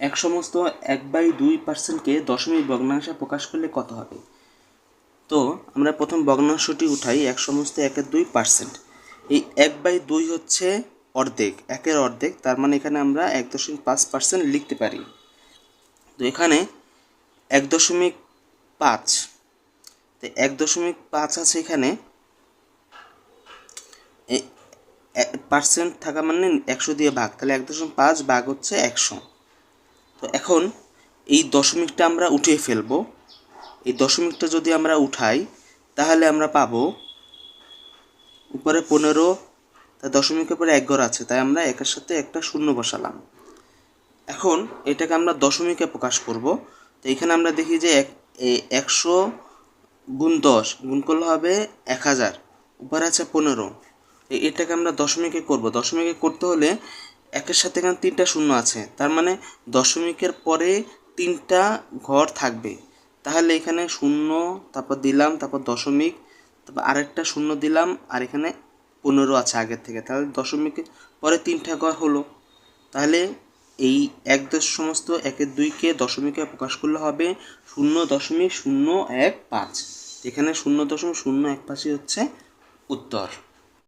এক সমস্ত এক বাই দুই পার্সেন্টকে দশমিক ভগ্নাংশে প্রকাশ করলে কত হবে? তো আমরা প্রথম ভগ্নাংশটি উঠাই এক সমস্ত একের দুই পার্সেন্ট এই এক বাই দুই হচ্ছে অর্ধেক, একের অর্ধেক, তার মানে এখানে আমরা এক দশমিক পাঁচ পার্সেন্ট লিখতে পারি। তো এখানে এক দশমিক পাঁচ, তো এক দশমিক পাঁচ আছে এখানে। পার্সেন্ট থাকা মানে একশো দিয়ে ভাগ, তাহলে এক দশমিক পাঁচ ভাগ হচ্ছে একশো। তো এখন এই দশমিকটা আমরা উঠিয়ে ফেলব। এই দশমিকটা যদি আমরা উঠাই, তাহলে আমরা পাবো উপরে পনেরো, তা দশমিকের পরে এক ঘর আছে, তাই আমরা একের সাথে একটা শূন্য বসালাম। এখন এটাকে আমরা দশমিকে প্রকাশ করব। তো এখানে আমরা দেখি যে এক একশো গুণ দশ গুণ করলে হবে এক হাজার, উপরে আছে পনেরো। এটাকে আমরা দশমিকে করব। দশমিকে করতে হলে একের সাথে এখানে তিনটা শূন্য আছে। তার মানে দশমিকের পরে তিনটা ঘর থাকবে। তাহলে এখানে শূন্য, তারপর দিলাম, তারপর দশমিক, তারপর আরেকটা শূন্য দিলাম, আর এখানে পনেরো আছে আগের থেকে। তাহলে দশমিকের পরে তিনটা ঘর হলো। তাহলে এই এক দশ সমস্ত একের দুইকে দশমিকে প্রকাশ করলে হবে শূন্য দশমিক শূন্য এক পাঁচ। এখানে শূন্য দশমিক শূন্য এক পাঁচই হচ্ছে উত্তর।